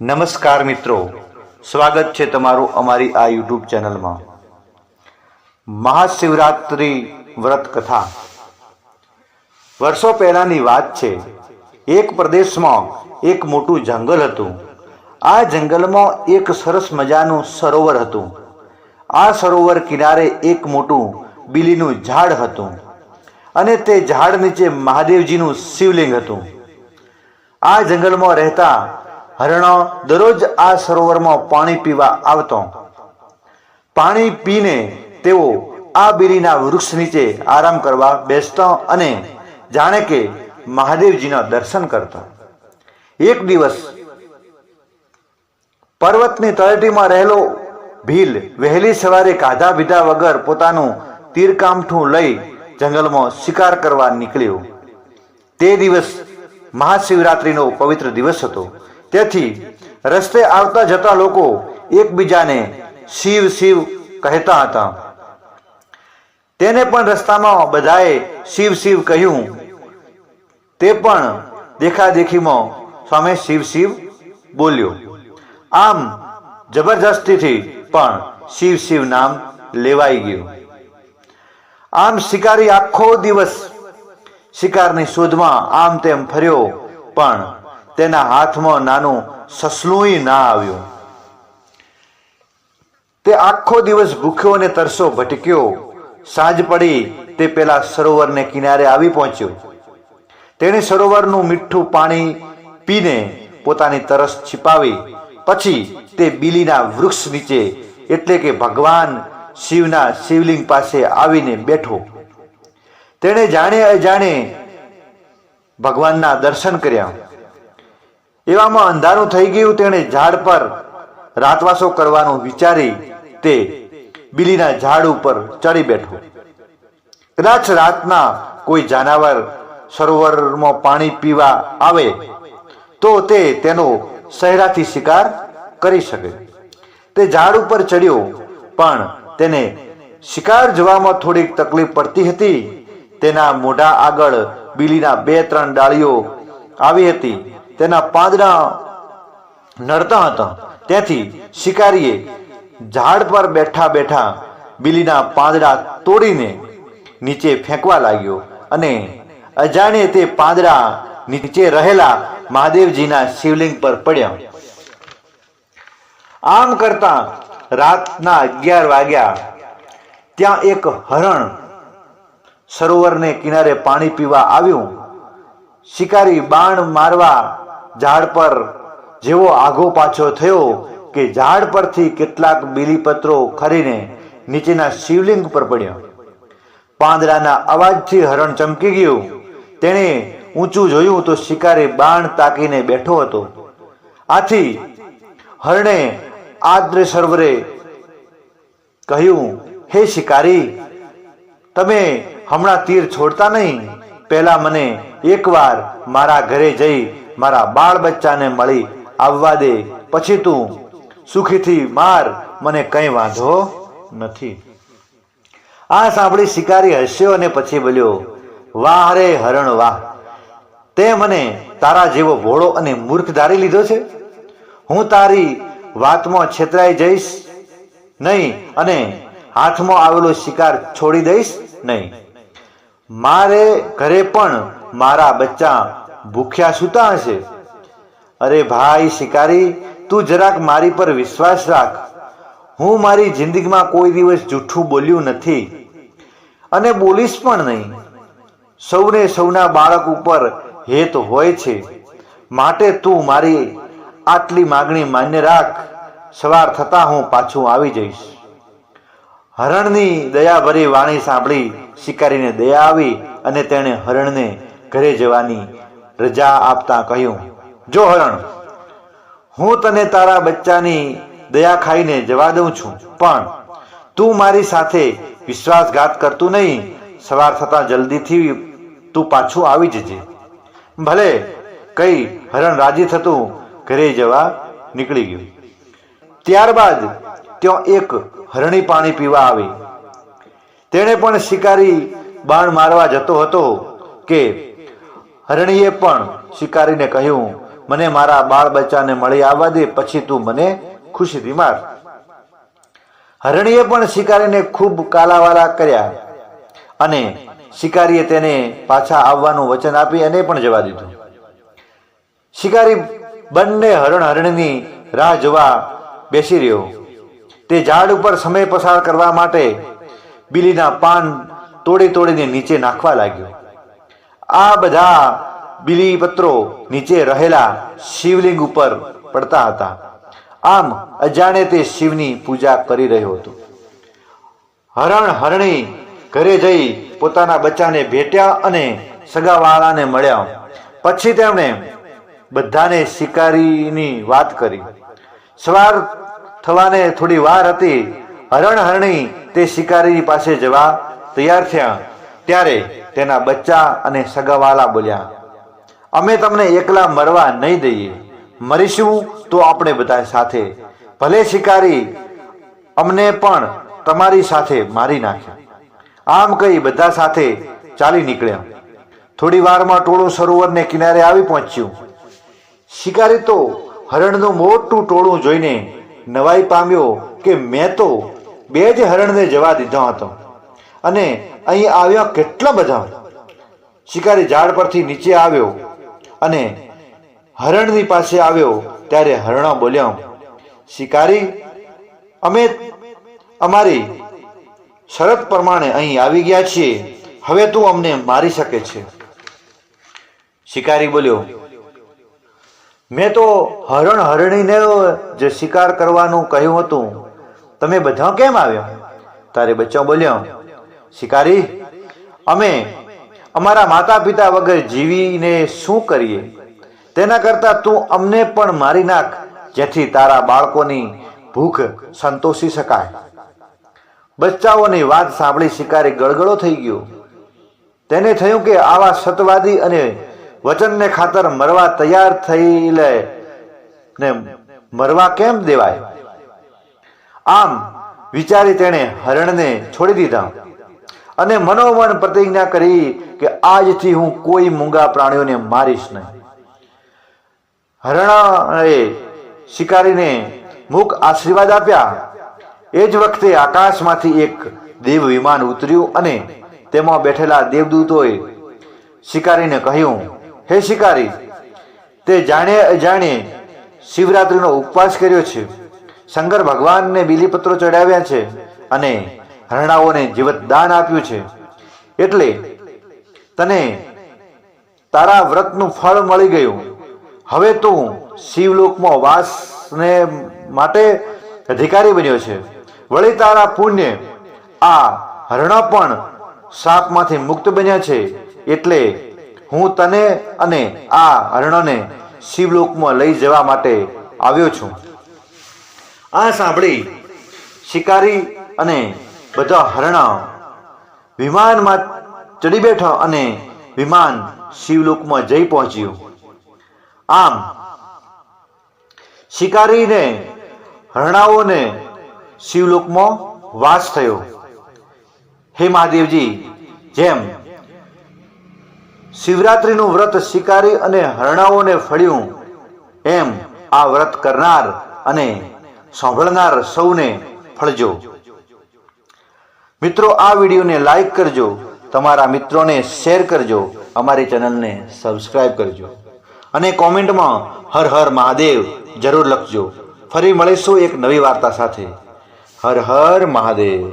નમસ્કાર મિત્રો. સ્વાગત છે તમારું અમારી આ યુટ્યુબ ચેનલમાં. મહાશિવરાત્રિ વ્રત કથા વર્ષો પહેલાની વાત છે. એક પ્રદેશમાં એક મોટું જંગલ હતું. આ જંગલમાં એક સરસ મજાનું સરોવર હતું. આ સરોવર કિનારે એક મોટું બીલીનું ઝાડ હતું અને તે ઝાડ નીચે મહાદેવજીનું શિવલિંગ હતું. આ જંગલમાં રહેતા હરણો દરરોજ આ સરોવરમાં પાણી પીવા આવતો. પાણી પીને તેઓ આ બીરીના વૃક્ષ નીચે આરામ કરવા બેસતો અને જાણે કે મહાદેવજીના દર્શન કરતા. એક દિવસ પર્વતની તળેટીમાં રહેલો ભીલ વહેલી સવારે કાધા પીધા વગર પોતાનું તીરકામઠું લઈ જંગલમાં શિકાર કરવા નીકળ્યો. તે દિવસ મહાશિવરાત્રિનો પવિત્ર દિવસ હતો. તેથી રસ્તે આવતા જતા લોકો એકબીજાને શિવ શિવ કહેતા હતા. તેને પણ રસ્તામાં બધાએ શિવ શિવ કહ્યું. તે પણ દેખાદેખીમાં સ્વામી શિવ શિવ બોલ્યો. આમ જબરજસ્તીથી પણ શિવ શિવ નામ લેવાઈ ગયું. આમ શિકારી આખો દિવસ શિકારની શોધમાં આમ તેમ ફર્યો, પણ તેના હાથમાં નાનું સસલુંય ના આવ્યું. તે આખો દિવસ ભૂખ્યો અને તરસો ભટક્યો. સાંજ પડી, તે પેલા સરોવરને કિનારે આવી પહોંચ્યો. તેણે સરોવરનું મીઠું પાણી પીને પોતાની તરસ છિપાવી. પછી તે બીલીના વૃક્ષ નીચે, એટલે કે ભગવાન શિવના શિવલિંગ પાસે આવીને બેઠો. તેણે જાણે અજાણે ભગવાનના દર્શન કર્યા. એવામાં અંધારું થઈ ગયું, તેણે ઝાડ પર રાતવાસો કરવાનું વિચારી તે બીલીના ઝાડ ઉપર ચડી બેઠો. કદાચ રાતના કોઈ જાનવર સરોવરમાં પાણી પીવા આવે, તો તે તેનો સહેરાથી શિકાર કરી શકે. તે ઝાડ ઉપર ચડ્યો, પણ તેને શિકાર જવામાં થોડીક તકલીફ પડતી હતી. તેના મોઢા આગળ બીલીના બે ત્રણ ડાળીઓ આવી હતી. તેના પાંદડા નડતા હતા. તેથી શિકારીએ ઝાડ પર બેઠા બેઠા બીલીના પાંદડા તોડીને નીચે ફેંકવા લાગ્યો અને અજાણે તે પાંદડા નીચે રહેલા મહાદેવજીના શિવલિંગ પર પડ્યા. આમ કરતા રાતના અગિયાર વાગ્યા. ત્યાં એક હરણ સરોવરને કિનારે પાણી પીવા આવ્યું. શિકારી બાણ મારવા ઝાડ પર જેવો આઘો પાછો થયો કે ઝાડ પરથી કેટલાક બીલીપત્રો ખરીને નીચેના શિવલિંગ પર પડ્યો. પાંદડાના અવાજથી હરણ ચમકી ગયું. તેણે ઊંચું જોયું તો શિકારી બાણ તાકીને બેઠો હતો. આથી હરણે આદ્ર સર્વરે કહ્યું, હે શિકારી, તમે હમણાં તીર છોડતા નહીં. પહેલા મને એકવાર મારા ઘરે જઈ મારા બાળ બચ્ચાને મળી આવવા દે. પછી તું સુખીથી માર. મને કંઈ વાંધો નથી. આ સાંભળી શિકારી હસ્યો અને પછી બોલ્યો, વાહ રે હરણ, વાહ! તે મને તારા જેવો ભોળો અને મૂર્ખ ધારી લીધો છે? હું તારી વાતમાં છેતરાઈ જઈશ નહીં અને હાથમાં આવેલો શિકાર છોડી દઈશ નહીં. મારે ઘરે પણ મારા બચ્ચા ભૂખ્યા સૂતા હશે? અરે ભાઈ શિકારી, તું જરાક મારી પર વિશ્વાસ રાખ. હું મારી જિંદગીમાં કોઈ દિવસ જૂઠું બોલ્યું નથી અને બોલીશ પણ નહીં. સૌને સૌના બાળક ઉપર હેત હોય છે. માટે તું મારી આટલી માગણી માન્ય રાખ. સવાર થતા હું પાછું આવી જઈશ. હરણની દયાભરી વાણી સાંભળી શિકારીને દયા આવી અને તેણે હરણને ઘરે જવાની રજા આપતા કહ્યું, જો હરણ, હું તને તારા બચ્ચાની દયા ખાઈને જવા દઉં છું, પણ તું મારી સાથે વિશ્વાસઘાત કરતું નહીં, સવાર થતા જલ્દીથી તું પાછું આવી જજે. ભલે કઈ હરણ રાજી થતું ઘરે જવા નીકળી ગયું. ત્યારબાદ ત્યાં એક હરણી પાણી પીવા આવી. તેણે પણ શિકારી બાણ મારવા જતો હતો કે હરણીએ પણ શિકારીને કહ્યું, મને મારા બાળ બચ્ચાને મળી આવવા દે, પછી તું મને ખુશીથી માર. હરણીએ પણ શિકારીને ખૂબ કાલાવાલા કર્યા અને શિકારીએ તેને પાછા આવવાનું વચન આપી એને પણ જવા દીધું. શિકારી બંને હરણ હરણની રાહ જોવા બેસી રહ્યો. તે ઝાડ ઉપર સમય પસાર કરવા માટે બિલીના પાન તોડી તોડીને નીચે નાખવા લાગ્યો. આ બધા બિલીપત્રો નીચે રહેલા શિવલિંગ ઉપર પડતા હતા. આમ અજાણે તે શિવની પૂજા કરી રહ્યો હતો. હરણ હરણી ઘરે જઈ પોતાના બચ્ચાને ભેટ્યા અને સગાવાળાને મળ્યા. પછી તેમણે બધાને શિકારીની વાત કરી. સવાર થવાને થોડી વાર હતી. હરણ હરણી તે શિકારીની પાસે જવા તૈયાર થયા. ત્યારે તેના બચ્ચા અને સગાવાલા બોલ્યા, અમે તમને એકલા મરવા નહીં દઈએ. મરીશું તો આપણે બધા સાથે. ભલે શિકારી અમને પણ તમારી સાથે મારી નાખ્યા આમ કહી બધા સાથે ચાલી નીકળ્યા. થોડી વારમાં ટોળું સરોવરને કિનારે આવી પહોંચ્યું. શિકારી તો હરણનું મોટું ટોળું જોઈને નવાઈ પામ્યો કે મેં તો બે જ હરણને જવા દીધો હતો. અને અહીં આવ્યા કેટલા બધા. શિકારી ઝાડ પરથી નીચે આવ્યો અને હરણની પાસે આવ્યો ત્યારે હરણો બોલ્યા, શિકારી, અમે અમારી શરત પ્રમાણે અહીં આવી ગયા છીએ. હવે તું અમને મારી શકે છે. શિકારી બોલ્યો, મેં તો હરણ હરણીને જે શિકાર કરવાનું કહ્યું હતું. તમે બધા કેમ આવ્યા? તારે બચ્ચો બોલ્યો શિકારી, અમે અમારા માતા પિતા વગર જીવીને શું કરીએ? તેના કરતા તું અમને પણ મારી નાખ, જેથી તારા બાળકોની ભૂખ સંતોષી શકાય. બચ્ચાઓની વાત સાંભળી શિકારી ગળગળો થઈ ગયો. તેને થયું કે આવા સતવાદી અને વચનને ખાતર મરવા તૈયાર થઈ લે ને મરવા કેમ દેવાય? આમ વિચારી તેણે હરણને છોડી દીધા. અને મનોમન પ્રતિજ્ઞા કરી કે આજથી હું કોઈ મૂંગા પ્રાણીઓને મારીશ નહીં. હરણાએ શિકારીને મુખ આશીર્વાદ આપ્યા. એ જ વખતે આકાશમાંથી એક દેવ વિમાન ઉતર્યું અને તેમાં બેઠેલા દેવદૂતોએ શિકારીને કહ્યું, હે શિકારી, તે જાણે અજાણે શિવરાત્રિનો ઉપવાસ કર્યો છે. શંકર ભગવાનને બીલીપત્રો ચડાવ્યા છે અને હરણાઓને જીવત દાન આપ્યું છે. એટલે તને તારા વ્રતનું ફળ મળી ગયું. હવે તું શિવલોકમાં વાસને માટે અધિકારી બન્યો છે. વળી તારા પુણ્ય આ હરણ પણ સાપમાંથી મુક્ત બન્યા છે. એટલે હું તને અને આ હરણને શિવલોકમાં લઈ જવા માટે આવ્યો છું. આ સાંભળી શિકારી અને બધા હરણા વિમાનમાં ચડી બેઠા અને વિમાન શિવલોકમાં જઈ પહોંચ્યું. આમ, શિકારીને, હરણાઓને શિવલોકમાં વાસ થયો. હે મહાદેવજી, જેમ શિવરાત્રિનું વ્રત શિકારી અને હરણાઓને ફળ્યું, એમ આ વ્રત કરનાર અને સાંભળનાર સૌને ફળજો. મિત્રો, આ વિડીયોને લાઈક કરજો. તમારા મિત્રોને શેર કરજો. અમારી ચેનલને સબસ્ક્રાઈબ કરજો. અને કોમેન્ટમાં હર હર મહાદેવ જરૂર લખજો. ફરી મળીશું એક નવી વાર્તા સાથે. હર હર મહાદેવ.